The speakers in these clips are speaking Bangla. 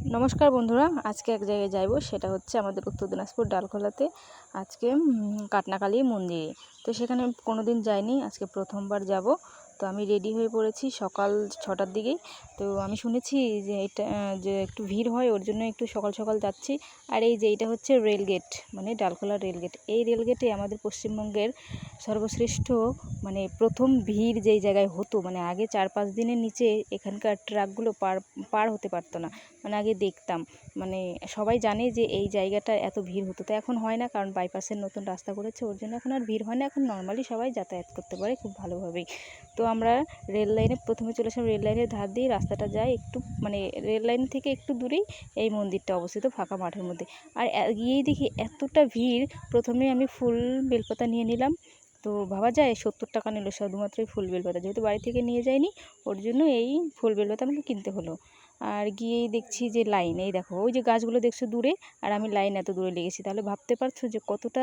নমস্কার বন্ধুরা, আজকে এক জায়গায় যাইব, সেটা হচ্ছে আমাদের উত্তর দিনাজপুর ডালখোলাতে। আজকে কাটনাকালী মন্দিরে। তো সেখানে কোনো দিন যাইনি, আজকে প্রথমবার যাব। তো আমি রেডি হয়ে পড়েছি সকাল ছটার দিকেই। তো আমি শুনেছি যে এটা, যে একটু ভিড় হয়, ওর জন্য একটু সকাল সকাল যাচ্ছি। আর এই যে এটা হচ্ছে রেলগেট মানে ডালখোলা রেলগেট এই রেলগেটে আমাদের পশ্চিমবঙ্গের সর্বশ্রেষ্ঠ মানে প্রথম ভিড় যেই জায়গায় হতো মানে আগে চার পাঁচ দিনের নিচে এখানকার ট্রাকগুলো পার পার হতে পারতো না। মানে আগে দেখতাম মানে সবাই জানে যে এই জায়গাটা এত ভিড় হতো। তো এখন হয় না, কারণ বাইপাসের নতুন রাস্তা করেছে, ওর জন্য এখন আর ভিড় হয় না। এখন নর্মালি সবাই যাতায়াত করতে পারে খুব ভালোভাবেই। তো আমরা রেল লাইনে প্রথমে চলে আসলাম রেল লাইনের ধার দিয়ে রাস্তাটা যায় একটু মানে রেল লাইন থেকে একটু দূরেই এই মন্দিরটা অবস্থিত, ফাঁকা মাঠের মধ্যে। আর গিয়েই দেখি এতটা ভিড়, প্রথমে আমি ফুল বেলপাতা নিয়ে নিলাম। তো ভাবা যায় সত্তর টাকা নিল শুধুমাত্র ফুল বেলপাতা, যেহেতু বাড়ি থেকে নিয়ে যায়নি ওর জন্য এই ফুল বেলপাতা আমাকে কিনতে হলো। আর গিয়েই দেখছি যে লাইন, এই দেখো, ওই যে গাছগুলো দেখছ দূরে, আর আমি লাইন এত দূরে লেগেছি তাহলে ভাবতে পারছ যে কতটা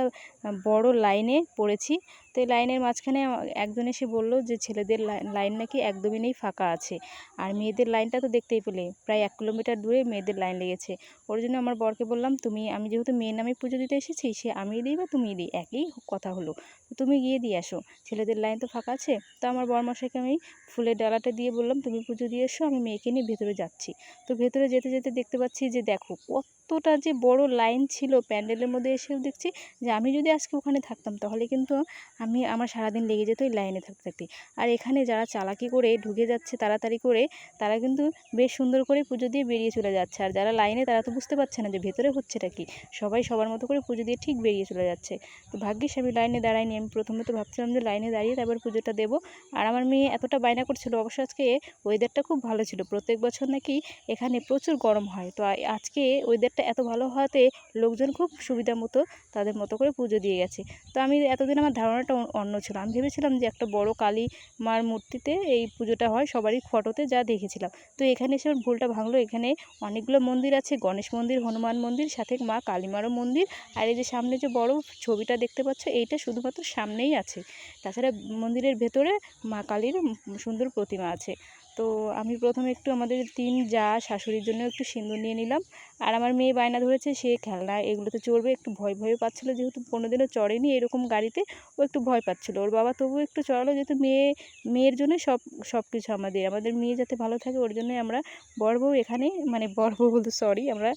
বড় লাইনে পড়েছি? তো এই লাইনের মাঝখানে একজন এসে বলল যে ছেলেদের লাইন নাকি একদমই নেই, ফাঁকা আছে। আর মেয়েদের লাইনটা তো দেখতেই পেলে, প্রায় এক কিলোমিটার দূরে মেয়েদের লাইন লেগেছে। ওর জন্য আমার বরকে বললাম, তুমি, আমি যেহেতু মেয়ের নামে পুজো দিতে এসেছি, সে আমি দিই বা তুমি দিই? একই কথা হলো। তুমি গিয়ে দিয়ে আসো, ছেলেদের লাইন তো ফাঁকা আছে? তো আমার বরমশাইকে আমি ফুলের ডালাটা দিয়ে বললাম, তুমি পুজো দিয়ে এসো, আমি মেয়েকে নিয়ে ভেতরে যাচ্ছি। তো ভেতরে যেতে যেতে দেখতে পাচ্ছি যে দেখো কতটা যে বড় লাইন ছিল প্যান্ডেলের মধ্যে এসেও দেখছি যে আমি যদি আজকে ওখানে থাকতাম তাহলে কিন্তু আমি আমার সারাদিন লেগে যেত ওই লাইনে থাকতে থাকতে। আর এখানে যারা চালাকি করে ঢুকে যাচ্ছে তাড়াতাড়ি করে তারা কিন্তু বেশ সুন্দর করে পুজো দিয়ে বেরিয়ে চলে যাচ্ছে। আর যারা লাইনে তারা তো বুঝতে পারছে না যে ভেতরে হচ্ছেটা কি। সবাই সবার মতো করে পুজো দিয়ে ঠিক বেরিয়ে চলে যাচ্ছে। তো ভাগ্যিস আমি লাইনে দাঁড়াইনি, আমি প্রথমে তো ভাবছিলাম যে লাইনে দাঁড়িয়ে তারপর পুজোটা দেবো। আর আমার মেয়ে এতটা বায়না করছিল অবশ্য আজকে ওয়েদারটা খুব ভালো ছিল। প্রত্যেক বছর নাকি এখানে প্রচুর গরম হয়। তো আজকে ওয়েদারটা এত ভালো হওয়াতে লোকজন খুব সুবিধা মতো তাদের মতো করে পুজো দিয়ে গেছে। তো আমি এতদিন আমার ধারণাটা অন্য ছিল। আমি ভেবেছিলাম যে একটা বড় কালী মার মূর্তিতে এই পুজোটা হয় সবারই ফটোতে যা দেখেছিলাম। তো এখানে এসে ভুলটা ভাঙলো। এখানে অনেকগুলো মন্দির আছে, গণেশ মন্দির, হনুমান মন্দির, সাথে মা কালীমারও মন্দির। আর এই যে সামনে যে বড় ছবিটা দেখতে পাচ্ছ, এইটা শুধুমাত্র সামনেই আছে। তাছাড়া মন্দিরের ভেতরে মা কালীর সুন্দর প্রতিমা আছে। তো আমি প্রথমে একটু আমাদের তিন যা শাশুড়ির জন্য একটু সিঁদুর নিয়ে নিলাম। আর আমার মেয়ে বায়না ধরেছে, সে খেলনা এগুলোতে চড়বে, একটু ভয় ভয়ও পাচ্ছিলো, যেহেতু কোনোদিনও চড়েনি এরকম গাড়িতে, ও একটু ভয় পাচ্ছিলো। ওর বাবা তবুও একটু চড়ালো, যেহেতু মেয়ে, মেয়ের জন্য সব সব কিছু আমাদের আমাদের মেয়ে যাতে ভালো থাকে ওর জন্যই আমরা বর বউ এখানে মানে বর বউ বলতে সরি আমরা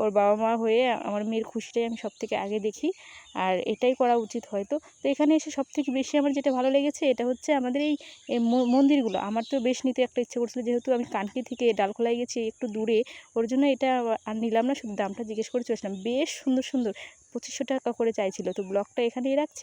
ওর বাবা মা হয়ে আমার মেয়ের খুশিটাই আমি সব থেকে আগে দেখি, আর এটাই করা উচিত হয়তো। তো এখানে এসে সব থেকে বেশি আমার যেটা ভালো লেগেছে, এটা হচ্ছে আমাদের এই মন্দিরগুলো। আমার তো বেশ নিতে একটা ইচ্ছে করছিল, যেহেতু আমি কানকি থেকে ডালখোলায় গেছি, একটু দূরে, ওর জন্য এটা আর নিলাম না, শুধু দামটা জিজ্ঞেস করে চলেছিলাম বেশ সুন্দর সুন্দর। পঁচিশশো টাকা করে চাইছিল। তো ব্লগটা এখানেই রাখছি।